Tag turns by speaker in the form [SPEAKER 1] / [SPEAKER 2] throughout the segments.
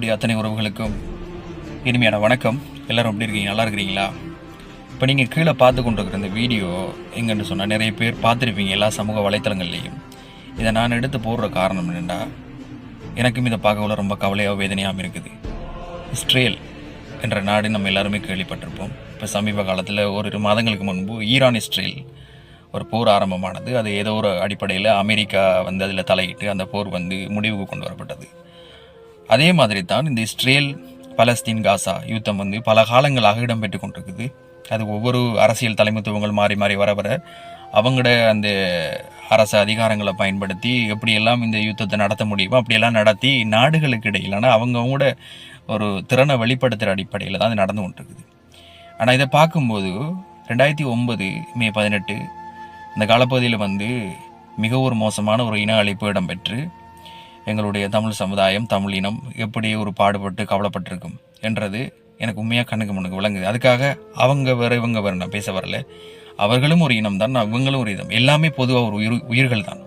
[SPEAKER 1] இருக்கக்கூடிய அத்தனை உறவுகளுக்கும் இனிமையான வணக்கம். எல்லாரும் எப்படி இருக்கீங்க? நல்லா இருக்கிறீங்களா? இப்போ நீங்கள் கீழே பார்த்து கொண்டிருக்கிற இந்த வீடியோ எங்கன்னு சொன்னால் நிறைய பேர் பார்த்துருப்பீங்க எல்லா சமூக வலைத்தளங்கள்லேயும். இதை நான் எடுத்து போடுற காரணம் என்னென்னா எனக்கும் இதை பார்க்கவில் ரொம்ப கவலையாக வேதனையாகவும் இருக்குது. இஸ்ரேல் என்ற நாடு நம்ம எல்லாருமே கேள்விப்பட்டிருப்போம். இப்போ சமீப காலத்தில் ஒரு மாதங்களுக்கு முன்பு ஈரான் இஸ்ரேல் ஒரு போர் ஆரம்பமானது. அது ஏதோ ஒரு அடிப்படையில் அமெரிக்கா வந்து அதில் தலையிட்டு அந்த போர் வந்து முடிவுக்கு கொண்டு வரப்பட்டது. அதே மாதிரி தான் இந்த இஸ்ரேல் பலஸ்தீன் காசா யுத்தம் வந்து பல காலங்களாக இடம்பெற்று கொண்டிருக்குது. அது ஒவ்வொரு அரசியல் தலைமைத்துவங்கள் மாறி மாறி வர வர அவங்களோட அந்த அரசு அதிகாரங்களை பயன்படுத்தி எப்படியெல்லாம் இந்த யுத்தத்தை நடத்த முடியுமோ அப்படியெல்லாம் நடத்தி நாடுகளுக்கு இடையிலான அவங்கவுங்களோட ஒரு திறனை வெளிப்படுத்துகிற அடிப்படையில் தான் இது நடந்து கொண்டிருக்குது. ஆனால் இதை பார்க்கும்போது ரெண்டாயிரத்தி ஒன்பது மே பதினெட்டு இந்த காலப்பகுதியில் வந்து மிக ஒரு மோசமான ஒரு இன அழிப்பு இடம்பெற்று எங்களுடைய தமிழ் சமுதாயம் தமிழ் இனம் எப்படி ஒரு பாடுபட்டு கவலைப்பட்டிருக்கும் என்றது எனக்கு உண்மையாக கண்ணுக்கு முன்னுக்கு விளங்குது. அதுக்காக அவங்க வேறு இவங்க வேறு நான் பேச வரல. அவர்களும் ஒரு இனம் தான் இவங்களும் ஒரு இனம். எல்லாமே பொதுவாக ஒரு உயிர் உயிர்கள் தான்.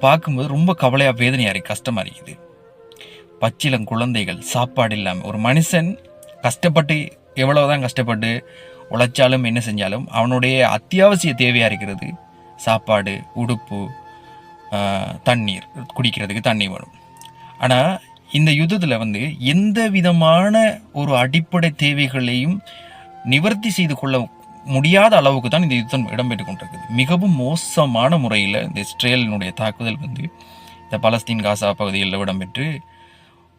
[SPEAKER 1] பார்க்கும்போது ரொம்ப கவலையாக வேதனையாக இருக்குது கஷ்டமாக இருக்குது. பச்சிலம் குழந்தைகள் சாப்பாடு இல்லாமல் ஒரு மனுஷன் கஷ்டப்பட்டு எவ்வளவுதான் கஷ்டப்பட்டு உழைச்சாலும் என்ன செஞ்சாலும் அவனுடைய அத்தியாவசிய தேவையாக இருக்கிறது சாப்பாடு உடுப்பு தண்ணீர் குடிக்கிறதுக்கு தண்ணி வேணும். ஆனால் இந்த யுத்தத்தில் வந்து எந்த விதமான ஒரு அடிப்படை தேவைகளையும் நிவர்த்தி செய்து கொள்ள முடியாத அளவுக்கு தான் இந்த யுத்தம் இடம்பெற்று கொண்டிருக்குது. மிகவும் மோசமான முறையில் இந்த இஸ்ரேலினுடைய தாக்குதல் வந்து இந்த பலஸ்தீன் காசா பகுதிகளில் இடம்பெற்று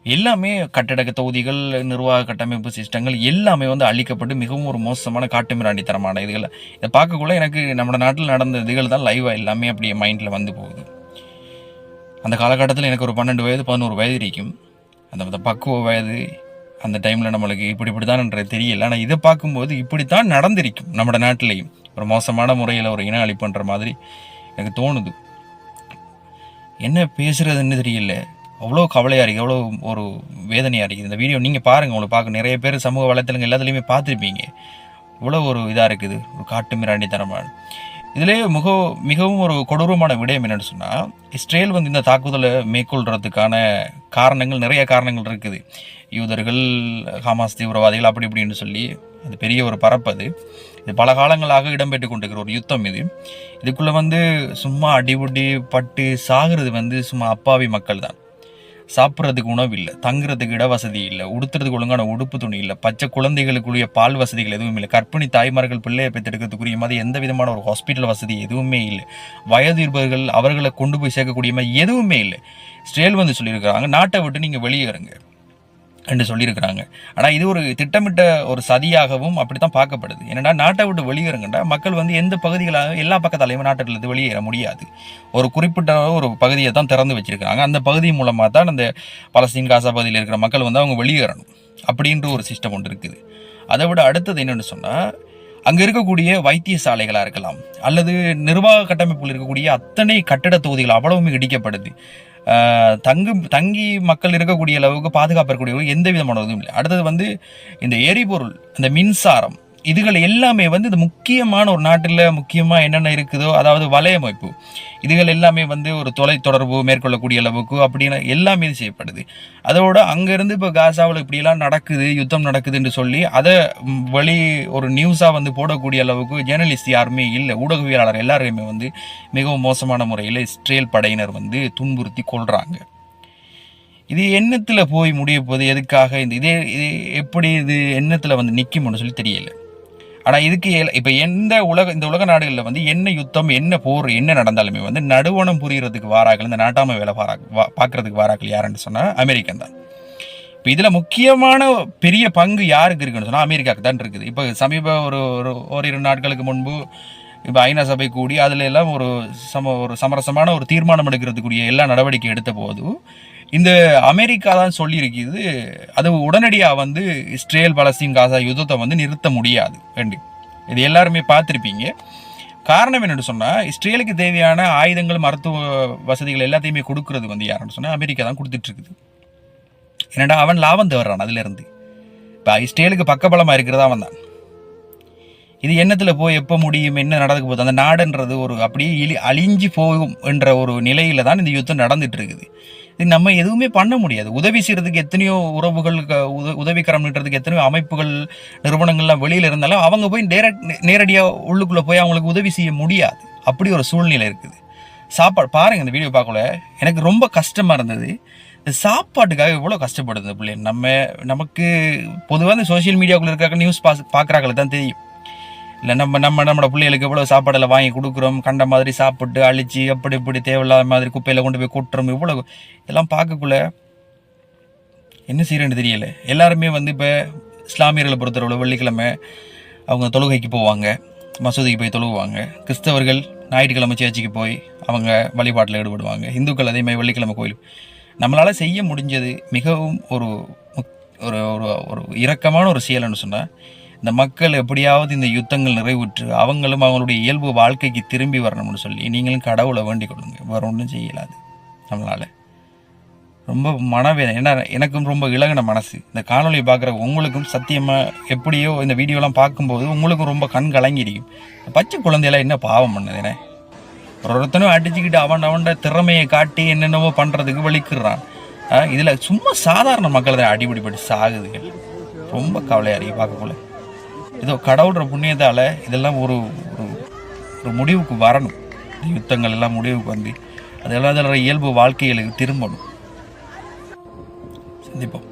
[SPEAKER 1] எல்லாமே கட்டட தொகுதிகள் நிர்வாக கட்டமைப்பு சிஸ்டங்கள் எல்லாமே வந்து அழிக்கப்பட்டு மிகவும் ஒரு மோசமான காட்டுமிராண்டித்தனமான இதுகளை. இதை பார்க்கக்குள்ள எனக்கு நம்ம நாட்டில் நடந்த இதுகள் தான் லைவாக எல்லாமே அப்படியே மைண்டில் வந்து போகுது. அந்த காலகட்டத்தில் எனக்கு ஒரு பன்னெண்டு வயது பதினோரு வயது இருக்கும். அந்த அந்த பக்குவ வயது அந்த டைமில் நம்மளுக்கு இப்படி இப்படி தான் தெரியல. ஆனால் இதை பார்க்கும்போது இப்படித்தான் நடந்திருக்கும் நம்ம நாட்டிலையும். ஒரு மோசமான முறையில் ஒரு இன அழிப்புன்ற மாதிரி எனக்கு தோணுது. என்ன பேசுகிறதுன்னு தெரியல. அவ்வளோ கவலையாக இருக்குது அவ்வளோ ஒரு வேதனையாக இருக்குது இந்த வீடியோ நீங்கள் பாருங்கள் உங்களை பார்க்க. நிறைய பேர் சமூக வலைத்தளங்கள் எல்லாத்துலேயுமே பார்த்துருப்பீங்க. இவ்வளோ ஒரு இதாக இருக்குது ஒரு காட்டு மிராண்டித்தனமான இதிலே மிக மிகவும் ஒரு கொடூரமான விடயம் என்னென்னு சொன்னால் இஸ்ரேல் வந்து இந்த தாக்குதலை மேற்கொள்றதுக்கான காரணங்கள் நிறைய காரணங்கள் இருக்குது. யூதர்கள் ஹமாஸ் தீவிரவாதிகள் அப்படி இப்படின்னு சொல்லி அது பெரிய ஒரு பரப்பது இது பல காலங்களாக இடம்பெற்று கொண்டிருக்கிற ஒரு யுத்தம் இது. இதுக்குள்ளே வந்து சும்மா அடிபுடி பட்டு சாகுறது வந்து சும்மா அப்பாவி மக்கள் தான் சாப்பிட்றதுக்கு உணவு இல்லை தங்குறதுக்கு இட வசதி இல்லை உடுத்துறதுக்கு ஒழுங்கான உடுப்பு துணி இல்லை பச்சை குழந்தைகளுக்குரிய பால் வசதிகள் எதுவும் இல்லை. கற்பிணி தாய்மார்கள் பிள்ளையை பெற்றெடுக்கிறதுக்குரிய மாதிரி எந்த விதமான ஒரு ஹாஸ்பிட்டல் வசதி எதுவுமே இல்லை. வயது இருப்பவர்கள் அவர்களை கொண்டு போய் சேர்க்கக்கூடிய மாதிரி எதுவுமே இல்லை. ஸ்டேல் வந்து சொல்லியிருக்கிறாங்க நாட்டை விட்டு நீங்கள் வெளியேறுங்க. என்று சொல்லியிருக்கிறாங்க. ஆனால் இது ஒரு திட்டமிட்ட ஒரு சதியாகவும் அப்படி தான் பார்க்கப்படுது. என்னென்னா நாட்டை விட்டு வெளியேறுங்கண்டா மக்கள் வந்து எந்த பகுதிகளாக எல்லா பக்கத்தாலையும் நாட்டிலிருந்து வெளியேற முடியாது. ஒரு குறிப்பிட்ட ஒரு பகுதியை தான் திறந்து வச்சுருக்காங்க அந்த பகுதி மூலமாக தான் அந்த பலஸ்தீன் காசா பகுதியில் இருக்கிற மக்கள் வந்து அவங்க வெளியேறணும் அப்படின்ற ஒரு சிஸ்டம் ஒன்று இருக்குது. அதை விட அடுத்தது என்னென்னு சொன்னால் அங்கே இருக்கக்கூடிய வைத்தியசாலைகளாக இருக்கலாம் அல்லது நிர்வாக கட்டமைப்பில் இருக்கக்கூடிய அத்தனை கட்டட தொகுதிகள் அவ்வளவுமே இடிக்கப்படுது. தங்கு தங்கி மக்கள் இருக்கக்கூடிய அளவுக்கு பாதுகாப்பு இருக்கக்கூடிய எந்த விதமான இதுவும் இல்லை. அடுத்தது வந்து இந்த எரிபொருள் இந்த மின்சாரம் இதுகள் எல்லாமே வந்து இது முக்கியமான ஒரு நாட்டில் முக்கியமாக என்னென்ன இருக்குதோ அதாவது வலையமைப்பு. இதுகள் எல்லாமே வந்து ஒரு தொலை தொடர்பு மேற்கொள்ளக்கூடிய அளவுக்கு அப்படின்னு எல்லாமே இது செய்யப்படுது. அதோட அங்கேருந்து இப்போ காசாவில் இப்படியெல்லாம் நடக்குது யுத்தம் நடக்குதுன்னு சொல்லி அதை வழி ஒரு நியூஸாக வந்து போடக்கூடிய அளவுக்கு ஜேர்னலிஸ்ட் யாருமே இல்லை. ஊடகவியலாளர் எல்லாருமே வந்து மிகவும் மோசமான முறையில் இஸ்ரேல் படையினர் வந்து துன்புறுத்தி கொள்கிறாங்க இது எண்ணத்தில் போய் முடிய எதுக்காக? இந்த இதே இது எப்படி இது எண்ணத்தில் வந்து நிற்கும்னு சொல்லி தெரியலை. ஆனால் இதுக்கு இப்போ எந்த உலக இந்த உலக நாடுகளில் வந்து என்ன யுத்தம் என்ன போர் என்ன நடந்தாலுமே வந்து நடுவணம் புரியறதுக்கு வாராக்கள் இந்த நாட்டாமை வேலை வாரா வா பார்க்கறதுக்கு வாராக்கள் யாருன்னு சொன்னால் அமெரிக்கன் தான். இப்போ இதில் முக்கியமான பெரிய பங்கு யாருக்கு இருக்குன்னு சொன்னால் அமெரிக்காவுக்கு தான் இருக்குது. இப்போ சமீப ஒரு ஒரு ஓரிரு நாட்களுக்கு முன்பு இப்போ ஐநா சபை கூடி அதில் எல்லாம் ஒரு சம ஒரு சமரசமான ஒரு தீர்மானம் எடுக்கிறதுக்குரிய எல்லா நடவடிக்கை எடுத்த போது இந்த அமெரிக்கா தான் சொல்லியிருக்குது அது உடனடியாக வந்து இஸ்ரேல் பலஸ்தீன் காசா யுத்தத்தை வந்து நிறுத்த முடியாது. வேண்டி இது எல்லாருமே பார்த்துருப்பீங்க. காரணம் என்னென்னு சொன்னால் இஸ்ரேலுக்கு தேவையான ஆயுதங்கள் மருத்துவ வசதிகள் எல்லாத்தையுமே கொடுக்கறது வந்து யாருன்னு சொன்னால் அமெரிக்கா தான் கொடுத்துட்ருக்குது. ஏன்னாடா என்னடா அவன் லாபம் தவறான் அதுலேருந்து. இப்போ இஸ்ரேலுக்கு பக்கபலமாக இருக்கிறதா அவன் தான். இது என்னத்தில் போய் எப்போ முடியும் என்ன நடக்க போகுது அந்த நாடுன்றது ஒரு அப்படியே இழி அழிஞ்சு போகும் என்ற ஒரு நிலையில் தான் இந்த யுத்தம் நடந்துட்டு இருக்குது இது நம்ம எதுவுமே பண்ண முடியாது. உதவி செய்யறதுக்கு எத்தனையோ உறவுகள் க- உத உதவிக்கரம் நீட்டுறதுக்கு எத்தனையோ அமைப்புகள் நிறுவனங்கள்லாம் வெளியில் இருந்தாலும் அவங்க போய் டேரக்ட் நேரடியாக உள்ளுக்குள்ளே போய் அவங்களுக்கு உதவி செய்ய முடியாது. அப்படி ஒரு சூழ்நிலை இருக்குது. சாப்பாடு பாருங்க இந்த வீடியோ பார்க்கல எனக்கு ரொம்ப கஷ்டமாக இருந்தது. இந்த சாப்பாட்டுக்காக எவ்வளோ கஷ்டப்படுது பிள்ளை. நம்ம நமக்கு பொதுவாக இந்த சோஷியல் மீடியாவுக்குள்ள இருக்க நியூஸ் பாஸ் பார்க்குறாங்களுக்கு தான் தெரியும். இல்லை நம்ம நம்ம நம்மளோட பிள்ளைகளுக்கு எவ்வளோ சாப்பாடெல்லாம் வாங்கி கொடுக்குறோம்? கண்ட மாதிரி சாப்பிட்டு அழிச்சு அப்படி இப்படி தேவையில்லாத மாதிரி குப்பையில் கொண்டு போய் கொட்டுறோம்? இவ்வளோ இதெல்லாம் பார்க்கக்குள்ள என்ன செய்கிறேன்னு தெரியலை. எல்லாருமே வந்து இப்போ இஸ்லாமியர்களை பொறுத்தவரை வெள்ளிக்கிழமை அவங்க தொழுகைக்கு போவாங்க. மசூதிக்கு போய் தொழுகுவாங்க கிறிஸ்தவர்கள் ஞாயிற்றுக்கிழமை சேர்ச்சிக்கு போய் அவங்க வழிபாட்டில் ஈடுபடுவாங்க. இந்துக்கள் அதே மாதிரி வெள்ளிக்கிழமை கோயில் நம்மளால் செய்ய முடிஞ்சது மிகவும் ஒரு முக்- ஒரு ஒரு ஒரு இரக்கமான ஒரு செயல்னு சொன்னால் இந்த மக்கள் எப்படியாவது இந்த யுத்தங்கள் நிறைவுற்று அவங்களும் அவங்களுடைய இயல்பு வாழ்க்கைக்கு திரும்பி வரணும்னு சொல்லி நீங்களும் கடவுளை வேண்டிக் கொள்ளுங்க. வேறு ஒன்றும் செய்யலாது நம்மளால். ரொம்ப மனவேதனை. ஏன்னா எனக்கும் ரொம்ப இலகின மனசு. இந்த காணொலி பார்க்குற உங்களுக்கும் சத்தியமாக எப்படியோ இந்த வீடியோலாம் பார்க்கும்போது உங்களுக்கும் ரொம்ப கண் கலங்கிருக்கும் இந்த பச்சை குழந்தையெல்லாம் என்ன பாவம் பண்ணுதுனே. ஒரு ஒருத்தனும் அடிச்சுக்கிட்டு அவன் அவன் திறமையை காட்டி என்னென்னவோ பண்ணுறதுக்கு வலிக்கிறான். இதில் சும்மா சாதாரண மக்கள் தான் அடிபடிப்பட்டு சாகுதுகள். ரொம்ப கவலையாக இருக்கு பார்க்கக்குள்ள ஏதோ கடவுள்ற புண்ணியத்தால் இதெல்லாம் ஒரு ஒரு ஒரு முடிவுக்கு வரணும். இந்த யுத்தங்கள் எல்லாம் முடிவுக்கு வந்து அதெல்லாம் அதோட இயல்பு வாழ்க்கைகளுக்கு திரும்பணும். சந்திப்போம்.